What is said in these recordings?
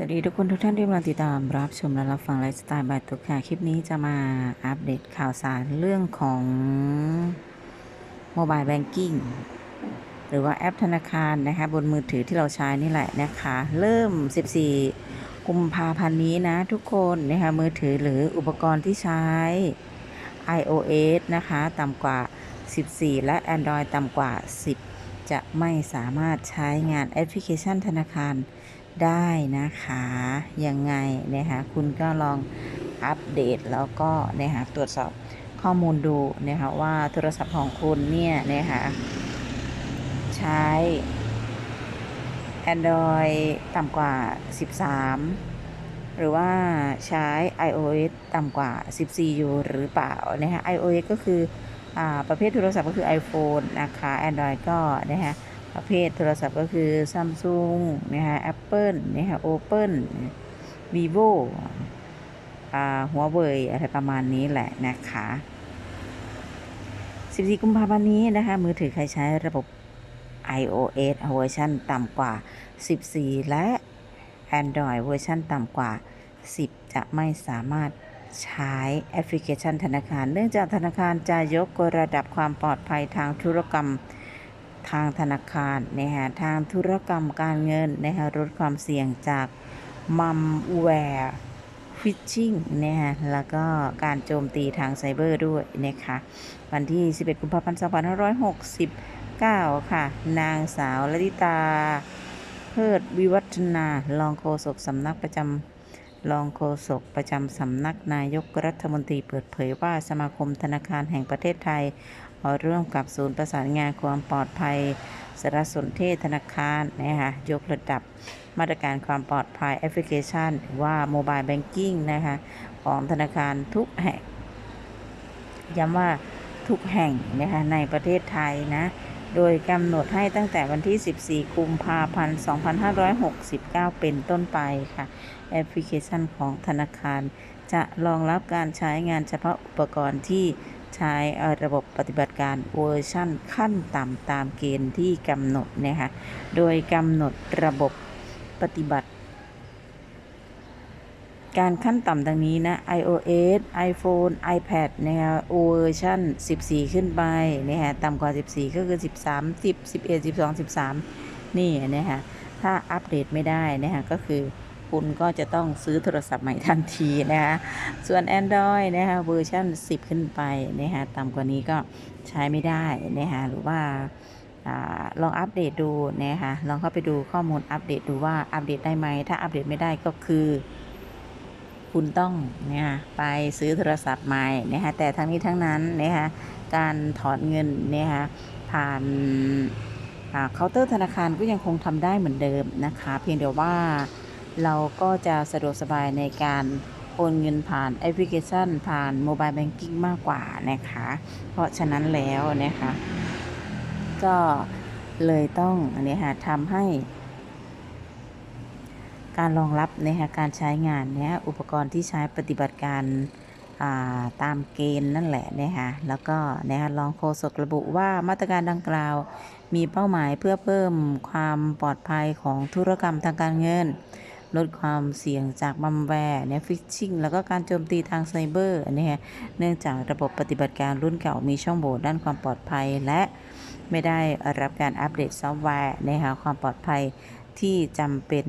สวัสดีทุกคนทุกท่านที่กำลังติดตามรับชมและรับฟังไลฟ์สไตล์บายตุกค่ะ คลิปนี้จะมาอัปเดตข่าวสารเรื่องของโมบายแบงกิ้งหรือว่าแอปธนาคารนะคะ บนมือถือที่เราใช้นี่แหละนะคะ เริ่ม 14 กุมภาพันธ์นี้นะทุกคนนะคะมือถือหรืออุปกรณ์ที่ใช้ iOS นะคะ ต่ำกว่า 14 และ Android ต่ำกว่า 10 จะไม่สามารถใช้งานแอปพลิเคชันธนาคาร ได้นะคะยังไงนะคะคุณก็ลองอัปเดตแล้วก็นะคะตรวจสอบข้อมูลดูนะคะว่าโทรศัพท์ของคุณเนี่ยนะคะใช้ Android ต่ำกว่า 13 หรือว่าใช้ iOS ต่ำกว่า 14 อยู่หรือเปล่านะคะ iOS ก็คืออาประเภทโทรศัพท์ก็คือ iPhone นะคะ Android ก็นะคะ ประเภทโทรศัพท์ก็คือ Samsung นะคะ Apple นะคะ Oppo Vivo หัวเว่ยอะไรประมาณนี้แหละนะคะ 14 กุมภาพันธ์นี้นะคะ มือถือใครใช้ระบบ iOS เวอร์ชันต่ำกว่า 14 และ Android เวอร์ชันต่ำกว่า 10 จะไม่สามารถใช้แอปพลิเคชันธนาคาร เนื่องจากธนาคารจะยกระดับความปลอดภัยทางธุรกรรม ทางธนาคารนะคะทางธุรกรรมการเงินนะคะลดความเสี่ยงจากมัมแวร์ฟิชชิงนะคะแล้วก็การโจมตีทางไซเบอร์ด้วยนะคะวันที่ 11 กุมภาพันธ์ 2569 ค่ะ นางสาวลลิตา เพิดวิวัฒนา รองโฆษกสำนักประจำรองโฆษกประจำสำนักนายกรัฐมนตรีเปิดเผยว่าสมาคมธนาคารแห่งประเทศไทย ร่วมกับศูนย์ประสานงานความปลอดภัยสารสนเทศธนาคารนะคะยกระดับมาตรการความปลอดภัยแอปพลิเคชัน หรือว่าโมบายแบงกิ้งนะคะของธนาคารทุกแห่งย้ำว่าทุกแห่งนะคะในประเทศไทยนะ โดยกำหนดให้ตั้งแต่วันที่ 14 กุมภาพันธ์ 2569 เป็นต้นไปค่ะ แอปพลิเคชันของธนาคาร จะรองรับการใช้งานเฉพาะอุปกรณ์ที่ ใช้ระบบปฏิบัติการเวอร์ชั่นขั้นต่ำตามเกณฑ์ที่กำหนดนะคะโดยกำหนดระบบปฏิบัติ การขั้นต่ำดังนี้นะ iOS iPhone iPad นะคะเวอร์ชัน14 ขึ้นไปนะคะต่ำกว่า 14 ก็คือ 13 10 11 12 13 นี่นะคะถ้าอัปเดตไม่ได้นะคะก็คือ คุณก็จะต้องซื้อโทรศัพท์ใหม่ทันทีนะคะส่วน Android นะคะเวอร์ชัน10 ขึ้นไปนะคะต่ำกว่านี้ก็ใช้ไม่ได้นะคะหรือว่าลองอัปเดตดูนะคะลองเข้าไปดูข้อมูลอัปเดตดูว่าอัปเดตได้ไหม ถ้าอัปเดตไม่ได้ก็คือ คุณต้องเนี่ยไปซื้อโทรศัพท์ใหม่นะคะแต่ทั้งนี้ทั้งนั้นนะคะการถอนเงินนะคะผ่านเคาน์เตอร์ธนาคารก็ยังคงทำได้เหมือนเดิมนะคะ เพียงแต่ว่า เราก็จะสะดวกสบายในการโอนเงินผ่านแอปพลิเคชัน ผ่านโมบายแบงกิ้งมากกว่านะคะ เพราะฉะนั้นแล้วนะคะก็เลยต้องอันนี้ค่ะทำให้ การรองรับนะคะการใช้งานเนี่ยอุปกรณ์ที่ใช้ปฏิบัติการาตามเกณฑ์นั่นแหละนะคะแล้วก็นะคะรองโฆษกระบุว่ามาตรการดังกล่าว มีเป้าหมายเพื่อเพิ่มความปลอดภัยของธุรกรรมทางการเงิน ลดความเสี่ยงจากบัมแวร์เนี่ยฟิชชิงแล้วก็การโจมตีทางไซเบอร์นะคะเนื่องจากระบบปฏิบัติการรุ่นเก่ามีช่องโหว่ด้านความปลอดภัย และไม่ได้รับการอัปเดตซอฟต์แวร์นะคะความปลอดภัยที่จำเป็น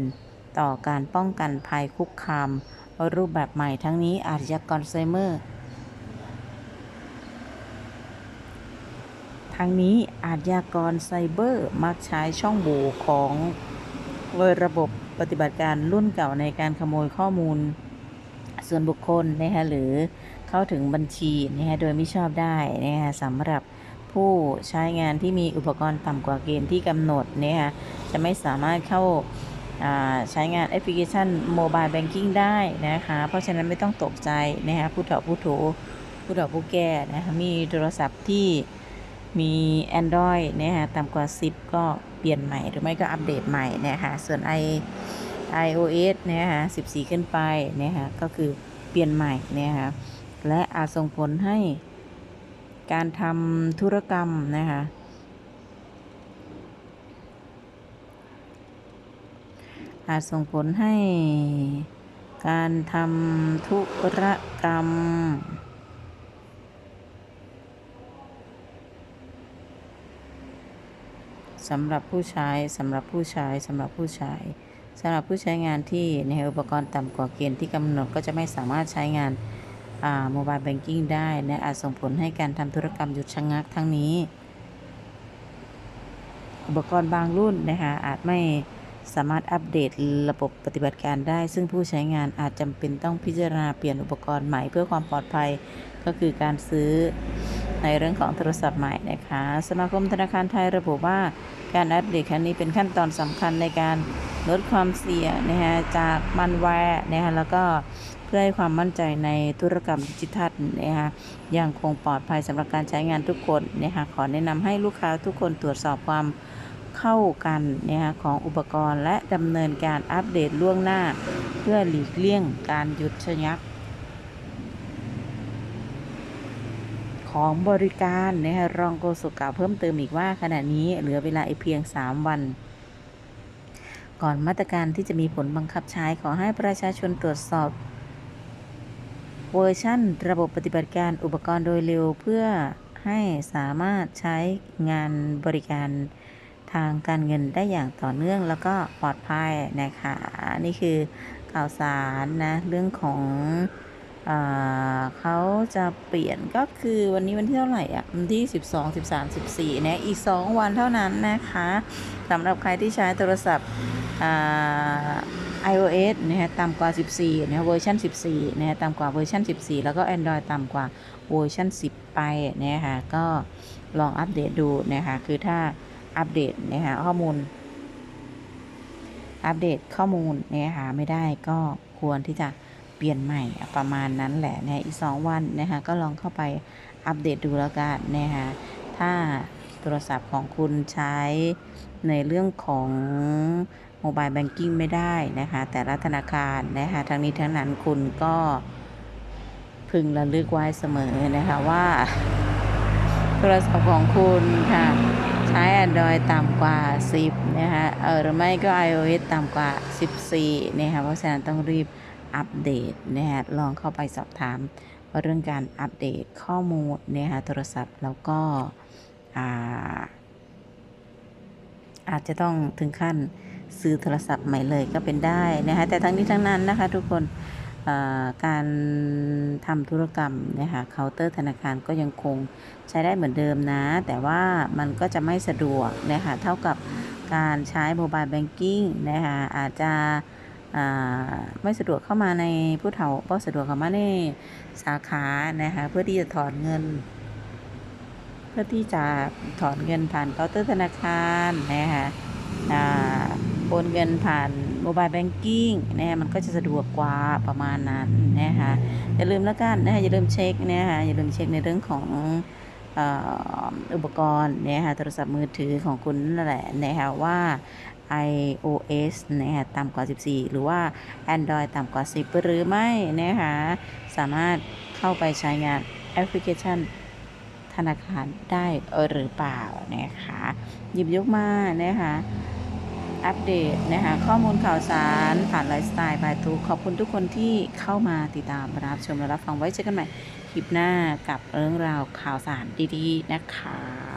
ต่อการป้องกันภัยคุกคามรูปแบบใหม่ทั้งนี้อาชญากรไซเบอร์ทั้งนี้อาชญากรไซเบอร์มักใช้ช่องโหว่ของระบบ ปฏิบัติการรุ่นเก่าในการขโมยข้อมูล ส่วนบุคคลนะคะหรือเข้าถึงบัญชีนะคะโดยไม่ชอบได้นะคะสำหรับผู้ใช้งานที่มีอุปกรณ์ต่ำกว่าเกณฑ์ที่กำหนดนะคะจะไม่สามารถเข้าใช้งานแอปพลิเคชันโมบายแบงกิ้งได้นะคะเพราะฉะนั้นไม่ต้องตกใจนะคะผู้เฒ่าผู้โถผู้เฒ่าผู้แก่นะคะมีโทรศัพท์ที่มี Android นะคะต่ำกว่า 10 ก็ เปลี่ยนใหม่หรือไม่ก็อัปเดตใหม่นะคะส่วน i iOS นะคะ14 ขึ้นไปนะคะก็คือเปลี่ยนใหม่นะคะและอาจส่งผลให้การทำธุรกรรมนะคะออาจส่งผลให้การทำธุรกรรม สำหรับผู้ใช้สำหรับผู้ใช้สำหรับผู้ใช้สำหรับผู้ใช้งานที่ในอุปกรณ์ต่ำกว่าเกณฑ์ที่กำหนดก็จะไม่สามารถใช้งานโมบายแบงกิ้งได้และอาจส่งผลให้การทำธุรกรรมหยุดชะงักทั้งนี้ อุปกรณ์บางรุ่นนะคะอาจไม่สามารถอัปเดตระบบปฏิบัติการได้ ซึ่งผู้ใช้งานอาจจำเป็นต้องพิจารณาเปลี่ยนอุปกรณ์ใหม่เพื่อความปลอดภัยก็คือการซื้อ ในเรื่องของโทรศัพท์ใหม่นะคะสมาคมธนาคารไทยระบุว่าการอัปเดตครั้งนี้เป็นขั้นตอนสำคัญในการลดความเสี่ยงนะคะจากมันแวร์นะคะแล้วก็เพื่อให้ความมั่นใจในธุรกรรมดิจิทัลนะคะยังคงปลอดภัยสำหรับการใช้งานทุกคนนะคะขอแนะนำให้ลูกค้าทุกคนตรวจสอบความเข้ากันนะคะของอุปกรณ์และดำเนินการอัปเดตล่วงหน้า เพื่อหลีกเลี่ยงการหยุดชะงัก ของบริการนะคะรองโฆษกกล่าวเพิ่มเติมอีกว่าขณะนี้เหลือเวลาอีกเพียง 3 วัน ก่อนมาตรการที่จะมีผลบังคับใช้ขอให้ประชาชนตรวจสอบ เวอร์ชั่น ระบบปฏิบัติการอุปกรณ์โดยเร็วเพื่อให้สามารถใช้งานบริการทางการเงินได้อย่างต่อเนื่องแล้วก็ปลอดภัยนะคะนี่คือข่าวสารนะเรื่องของ เขาจะเปลี่ยนก็คือวันนี้วันที่เท่าไหร่อะวันที่ 12 13 14นะอีก 2 วันเท่านั้นนะคะสำหรับใครที่ใช้โทรศัพท์อ่า iOS นะฮะต่ำกว่า 14 นะเวอร์ชัน14 นะฮะต่ำกว่าเวอร์ชัน14 แล้วก็ Android ต่ำกว่าเวอร์ชัน10 ไปนะคะก็ลองอัปเดตดูนะคะคือถ้าอัปเดตนะคะข้อมูล อัปเดตข้อมูลนะคะไม่ได้ก็ควรที่จะ เปลี่ยนใหม่ประมาณนั้นแหละนะอีก 2 วันนะคะก็ลองเข้าไปอัปเดตดูแล้วกันนะคะถ้าโทรศัพท์ของคุณใช้ในเรื่องของโมบายแบงกิ้งไม่ได้นะคะแต่ละธนาคารนะคะทั้งนี้ทั้งนั้นคุณก็พึงระลึกไว้เสมอนะคะว่า โทรศัพท์ของคุณค่ะใช้ Android ต่ำกว่า 10 นะคะเออหรือไม่ก็ iOS ต่ำกว่า 14 นะคะเพราะฉะนั้นต้องรีบ อัปเดตนะคะลองเข้าไปสอบถามเรื่องการอัปเดตข้อมูลนะคะโทรศัพท์แล้วก็อาอาจจะต้องถึงขั้นซื้อโทรศัพท์ใหม่เลยก็เป็นได้นะคะแต่ทั้งนี้ทั้งนั้นนะคะทุกคนการทำธุรกรรมนะคะเคาน์เตอร์ธนาคารก็ยังคงใช้ได้เหมือนเดิมนะ แต่ว่ามันก็จะไม่สะดวกนะคะเท่ากับการใช้โมบายแบงกิ้งนะคะอาจจะ ไม่สะดวกเข้ามาในผู้เฒ่าก็สะดวกเข้ามาในสาขานะคะเพื่อที่จะถอนเงิน เพื่อที่จะถอนเงินผ่านเคาน์เตอร์ธนาคารนะคะโอนเงินผ่านโมบายแบงกิ้งนะมันก็จะสะดวกกว่าประมาณนั้นนะคะอย่าลืมแล้วกันนะคะอย่าลืมเช็คนะคะอย่าลืมเช็คในเรื่องของ อุปกรณ์นะคะโทรศัพท์มือถือของคุณนั่นแหละนะคะว่า iOS นะคะต่ำกว่า 14 หรือว่า Android ต่ำกว่า 10 หรือไม่นะคะสามารถเข้าไปใช้งานแอปพลิเคชันธนาคารได้หรือเปล่านะคะหยิบยกมานะคะอัปเดตนะคะข้อมูลข่าวสารผ่านไลฟ์สไตล์บายทูขอบคุณทุกคนที่เข้ามาติดตามรับชมและรับฟังไว้เจอกันใหม่ คลิปหน้ากับเรื่องราวข่าวสารดีๆนะคะ